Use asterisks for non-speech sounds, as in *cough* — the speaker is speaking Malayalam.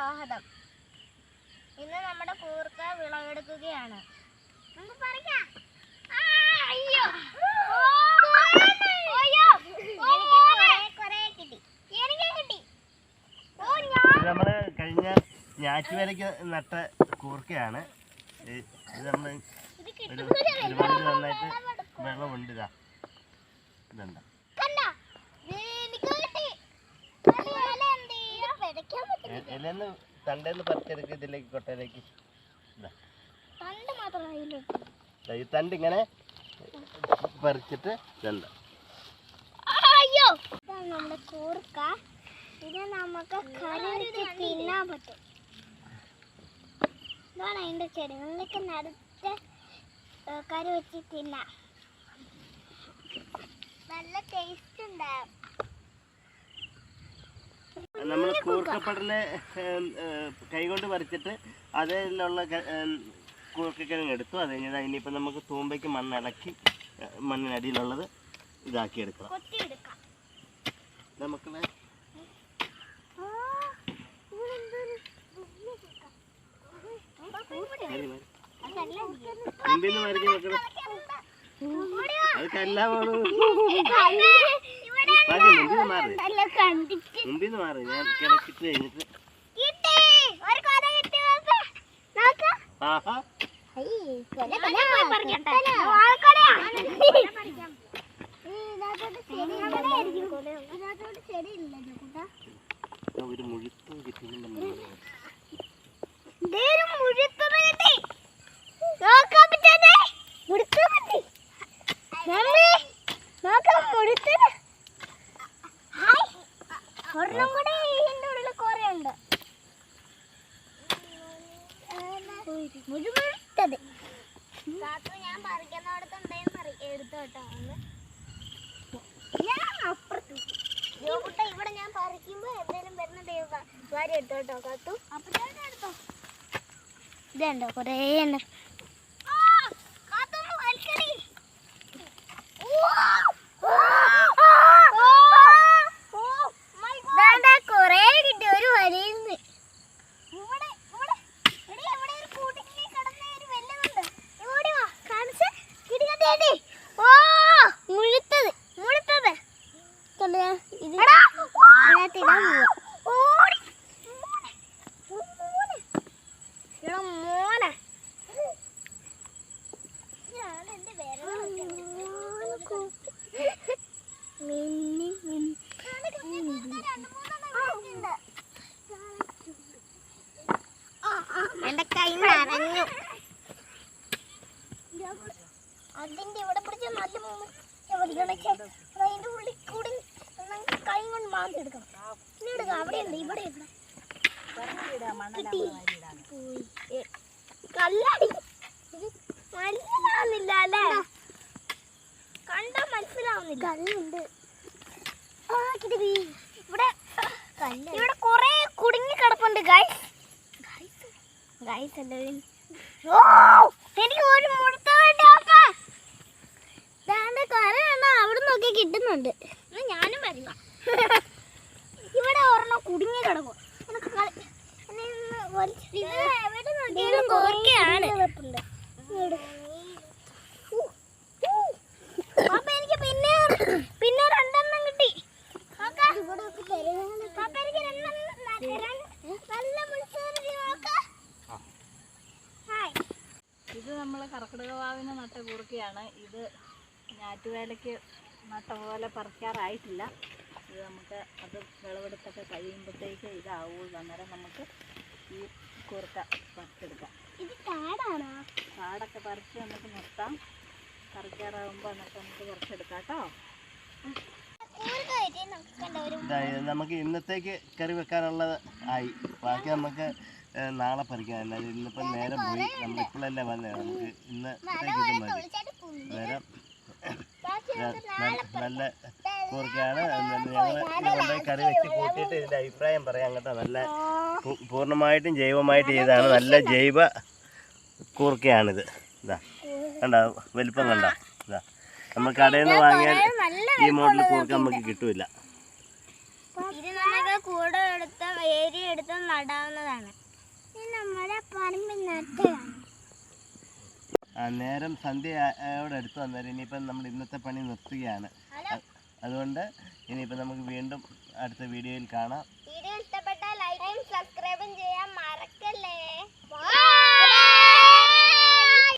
സ്വാഗതം ഇന്ന് നമ്മുടെ കൂർക്ക വിളവെടുക്കുകയാണ്. നമുക്ക് പറിക്കാം. അയ്യോ. നമ്മൾ കഴിഞ്ഞ ഞാറ്റുവേലയ്ക്ക് നട്ട കൂർക്കയാണ്. ഇത് നമ്മൾ ഒരുപാട് നന്നായിട്ട് വെള്ളമുണ്ട് ഇതാ. ഇതുണ്ട് കണ്ട എനിക്ക് കിട്ടി അത് ഇല എന്ത് ചെയ്യും? പിടയ്ക്കാൻ പറ്റില്ല. എ- ഇലന്ന് തണ്ടേന്ന് പറിച്ചെടുക്കുക ഇതിലേക്ക് കൊട്ടയിലേക്ക്. തണ്ട് മാത്രം അതിലിട്ടു ദാ ഈ തണ്ട് ഇങ്ങനെ പറിച്ചിട്ട് ഇതുണ്ട് അയ്യോ! നമ്മുടെ കൂർക്ക. ഇത് നമുക്ക് കറി വെച്ച് തിന്നാൻ പറ്റും. ഇതാണ് അതിന്റെ ചെടി. നിങ്ങൾക്ക് നടുത്ത് കറി വെച്ച് തിന്നാം. നല്ല ടേസ്റ്റ് ഉണ്ടാവും. നമ്മൾ കൂർക്കപ്പടനെ കൈകൊണ്ട് പറിച്ചിട്ട് അതിലുള്ള കൂർക്കക്കിഴങ്ങ് എടുത്തു. അത് കഴിഞ്ഞാൽ ഇനിയിപ്പോൾ നമുക്ക് തൂമ്പയ്ക്ക് മണ്ണ് ഇളക്കി ഏ, മണ്ണിനടിയിലുള്ളത് ഇതാക്കി എടുക്കണം നമുക്ക് മറിഞ്ഞ് നോക്കണം അത് കല്ലാ പോണു. മുമ്പിന്ന് മാറി. ഞാൻ കിടക്കിട്ട് കഴിഞ്ഞിട്ട്. ഒരു മുഴുത്തും കിട്ടി നോക്ക്. നോക്ക്. ആഹാ. ഇതാ ഒരു മുഴുത്തും കിട്ടുന്നുണ്ട് ഒരെണ്ണം കൂടെ ഇതിന്റെ ഉള്ളിൽ കുറെ ഉണ്ട് മുഴുമുഴുത്തത് ഞാൻ എടുത്തു കേട്ടോ ഞാൻ അപ്പുറത്ത്. ഇവിടെ ഞാൻ പറിക്കുമ്പോ വരുന്ന വാരി എടുത്തു കേട്ടോ കാത്തു. അപ്പുറത്തേക്ക് എടുത്തോ. ഇതുണ്ടോ? കുറേ എണ്ണം കൊറേ കിട്ടി ഒരു വരിന്ന് ഇവിടെ ഇവിടെ എടി ഇവിടെ ഒരു കൂട്ടിനുള്ളിൽ കിടന്ന ഒരു വെല്ലുന്നുണ്ട് ഓടി വാ കാണിച്ച് കിടികത്തേടി ഓ മുഴുത്തത് മുഴുത്തത് കണ്ടോ ഞാൻ ഇത് ഓടി. മോനെ. മിന്നി എന്റെ കൈ നനഞ്ഞു. അതിന്റെ ഇവിടെ പിടിച്ച നല്ല മൂന്ന്. അതിന്റെ ഉള്ളിൽ കൂടി കൈ കൊണ്ട് മാന്തെടുക്കണം പിന്നെ ഇത് മനസ്സിലാവുന്നില്ല അല്ലേ? കണ്ടാ മനസ്സിലാവുന്നില്ല. കല്ലുണ്ട് ഇവിടെ ഇവിടെ കൊറേ കുടുങ്ങി കിടപ്പുണ്ട് ഗൈസ് ഗൈസ് എല്ലാവരും. എനിക്ക് ഒരു മുഴുത്ത വേണ്ടി കറി എണ്ണ അവിടെ നോക്കി കിട്ടുന്നുണ്ട് ഞാനും വരില്ല *laughs* ഇവിടെ ഒരെണ്ണം കുടുങ്ങി കിടക്കും. എനക്ക് നമ്മൾ പിന്നെ പിന്നെ രണ്ടെണ്ണം കിട്ടി. നോക്ക്. അപ്പൊ എനിക്ക് രണ്ടെണ്ണം നല്ല നോക്ക്. ഇത് നമ്മൾ കർക്കിടക വാവിന് നട്ട കൂർക്കയാണ് ഇത് ഞാറ്റുവേലയ്ക്ക് നട്ട പോലെ പറിക്കാറായിട്ടില്ല. ഇത് നമുക്ക് അത് വിളവെടുത്തൊക്കെ കഴിയുമ്പോഴത്തേക്ക് ഇതാവുള്ളൂ അന്നേരം നമുക്ക് ഈ കൂർക്ക പറിച്ചെടുക്കാം. ഇത് കാടാണോ? കാടൊക്കെ പറിച്ച് നമുക്ക് നിർത്താം. കറിക്കാറാകുമ്പോൾ എന്നിട്ട് നമുക്ക് പറിച്ചെടുക്കാം കേട്ടോ. നമുക്ക് ഒരു ഇതാ, ഇത് നമുക്ക് ഇന്നത്തേക്ക് കറി വെക്കാനുള്ളത് ആയി. ബാക്കി നമുക്ക് നാളെ പറിക്കാം. അല്ലാതെ ഇന്നിപ്പം നേരം പോയി. നമ്മൾ ഇപ്പോഴല്ലേ വന്നത് നമുക്ക് ഇന്ന് ഇത് മതി. നേരം നല്ല കൂർക്കയാണ് ഞങ്ങൾ കൊണ്ടുപോയി കറി വെച്ച് കൂട്ടിയിട്ട് ഇതിന്റെ അഭിപ്രായം പറയാം കേട്ടോ. നല്ല പൂർണമായിട്ടും ജൈവമായിട്ട് ചെയ്തതാണ്. നല്ല ജൈവ കൂർക്കയാണിത്. ഇതാ. കണ്ടോ? വലിപ്പം കണ്ടോ? ഇതാ. നമ്മൾ കടയിൽ നിന്ന് വാങ്ങിയാൽ ഈ മോഡൽ കൂർക്ക നമുക്ക് കിട്ടൂല. കൂടെ എടുത്ത ഏരി എടുത്ത നടാവുന്നതാണ്. ഇത് നമ്മുടെ പറമ്പിൽ നട്ടതാണ്. ആ നേരം സന്ധ്യയോടെ അടുത്ത് വന്നേരം ഇനിയിപ്പം നമ്മൾ ഇന്നത്തെ പണി നിർത്തുകയാണ്. അതുകൊണ്ട് ഇനിയിപ്പോൾ നമുക്ക് വീണ്ടും അടുത്ത വീഡിയോയിൽ കാണാം. വീഡിയോ ഇഷ്ടപ്പെട്ടാൽ ലൈക്കും സബ്സ്ക്രൈബും ചെയ്യാൻ മറക്കല്ലേ.